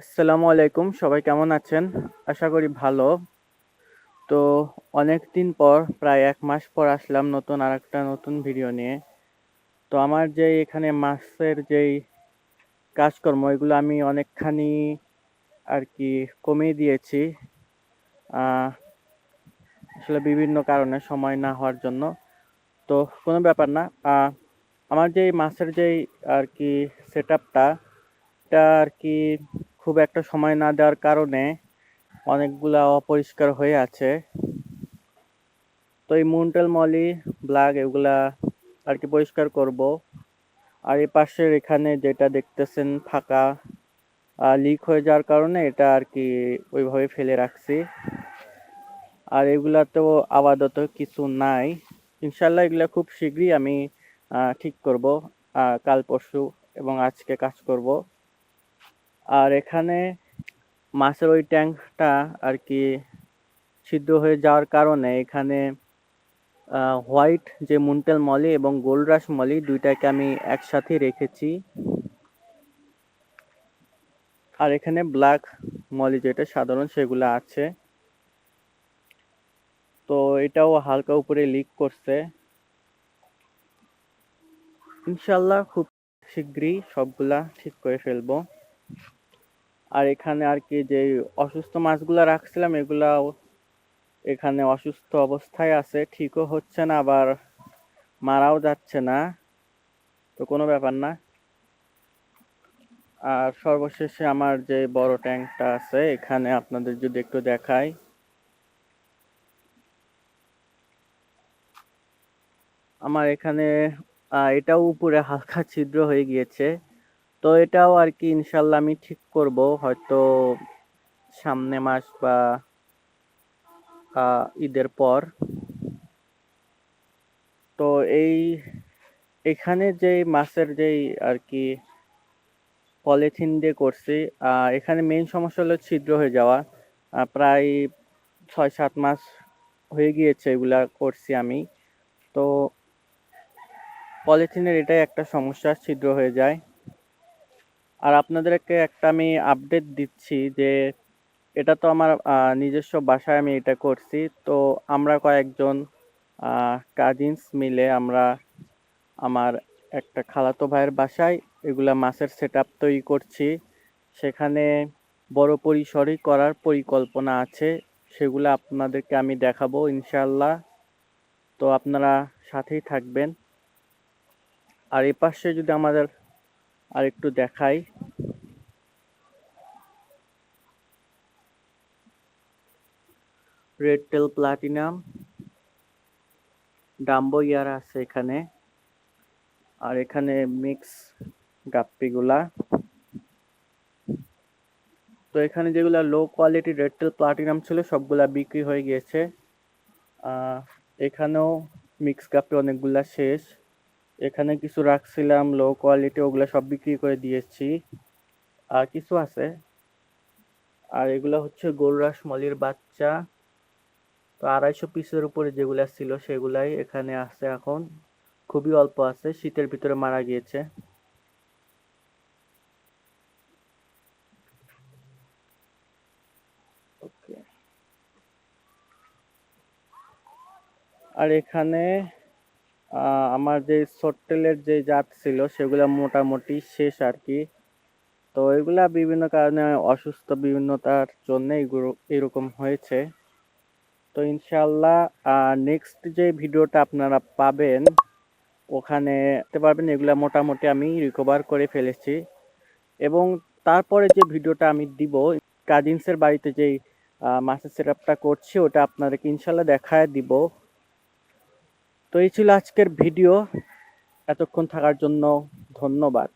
আসসালামু আলাইকুম, সবাই কেমন আছেন? আশা করি ভালো। তো অনেক দিন পর, প্রায় এক মাস পর আসলাম নতুন আর একটা নতুন ভিডিও নিয়ে। তো আমার যে এখানে মাছের যেই কাজকর্ম, এগুলো আমি অনেকখানি আর কি কমিয়ে দিয়েছি। আসলে বিভিন্ন কারণে সময় না হওয়ার জন্য। তো কোনো ব্যাপার না। আমার যে মাছের যেই আর কি সেট আপটা আর কি খুব একটা সময় না দেওয়ার কারণে অনেকগুলা অপরিষ্কার হয়ে আছে। তো এই মুন্টেল মলি ব্লাগ এগুলা আর কি পরিষ্কার করব। আর এই পাশের এখানে যেটা দেখতেছেন ফাঁকা লিক হয়ে যাওয়ার কারণে এটা আর কি ওইভাবে ফেলে রাখছি। আর এগুলাতেও আপাতত কিছু নাই। ইনশাল্লাহ এগুলা খুব শীঘ্রই আমি ঠিক করব। কাল পরশু এবং আজকে কাজ করব। আর এখানে মাছের ওই ট্যাঙ্কটা আর কি ছিদ্র হয়ে যাওয়ার কারণে এখানে হোয়াইট যে মুন্টেল মলি এবং গোল্ডরাস মলি দুইটাকে আমি একসাথে রেখেছি। আর এখানে ব্ল্যাক মলি যেটা সাধারণ সেগুলো আছে। তো এটাও হালকা উপরে লিক করছে। ইনশাল্লাহ খুব শীঘ্রই সবগুলা ঠিক করে ফেলব। আর এখানে আর কি যে অসুস্থ মাছগুলা রাখছিলাম এগুলাও এখানে অসুস্থ অবস্থায় আছে, ঠিকও হচ্ছে না, আবার মারাও যাচ্ছে না, তো কোনো ব্যাপার না। আর সর্বশেষে আমার যে বড় ট্যাঙ্কটা আছে, এখানে আপনাদের যদি একটু দেখাই। আমার এখানে এটাও উপরে হালকা ছিদ্র হয়ে গিয়েছে। তো এটাও আর কি ইনশাল্লাহ আমি ঠিক করব। হয়তো সামনে মাস বা ঈদের পর। তো এই, এখানে যে মাছের যেই আর কি পলিথিন দিয়ে করছি এখানে মেইন সমস্যা হলো ছিদ্র হয়ে যাওয়া। প্রায় ছয় সাত মাস হয়ে গিয়েছে এগুলা করছি আমি। তো পলিথিনের এটাই একটা সমস্যা, ছিদ্র হয়ে যায়। আর আপনাদেরকে একটা আমি আপডেট দিচ্ছি যে এটা তো আমার নিজস্ব বাসায় আমি এটা করছি। তো আমরা কয়েকজন কাজিনস মিলে আমরা আমার একটা খালাতো ভাইয়ের বাসায় এগুলা মাছের সেট তৈরি করছি। সেখানে বড় পরিসরেই করার পরিকল্পনা আছে, সেগুলো আপনাদেরকে আমি দেখাবো ইনশাল্লাহ তো আপনারা সাথেই থাকবেন। আর এ পাশে যদি আমাদের আর একটু দেখাই। Red tail platinum dumbo ear আছে এখানে। আর এখানে মিক্স গাপ্পিগুলা। তো এখানে যেগুলা low quality red tail platinum ছিল, সবগুলা বিক্রি হয়ে গিয়েছে। এখানেও মিক্স গাপ্পি অনেকগুলা শেষ। এখানে কিছু রাখছিলাম লো কোয়ালিটি ওগুলা সব বিক্রি করে দিয়েছি। আর কিছু আছে। আর এগুলা হচ্ছে গোলরাস মলির বাচ্চা। তো আড়াইশো পিসের উপরে যেগুলা ছিল সেগুলাই এখানে আছে এখন। খুবই অল্প আছে, শীতের ভিতরে মারা গিয়েছে। আর এখানে আমার যে সট্টেলের যে জাত ছিল, সেগুলা মোটামুটি শেষ আর কি। তো এগুলা বিভিন্ন কারণে অসুস্থ বিভিন্নতার জন্য এরকম হয়েছে। তো ইনশাল্লাহ নেক্সট যে ভিডিওটা আপনারা পাবেন, ওখানে দেখতে পারবেন এগুলা মোটামুটি আমি রিকভার করে ফেলেছি। এবং তারপরে যে ভিডিওটা আমি দিব কাজিনসের বাড়িতে যেই মাছের সেট করছি, ওটা আপনাদেরকে ইনশাল্লাহ দেখায় দিব। তো এই ছিল আজকের ভিডিও। এতক্ষণ থাকার জন্য ধন্যবাদ।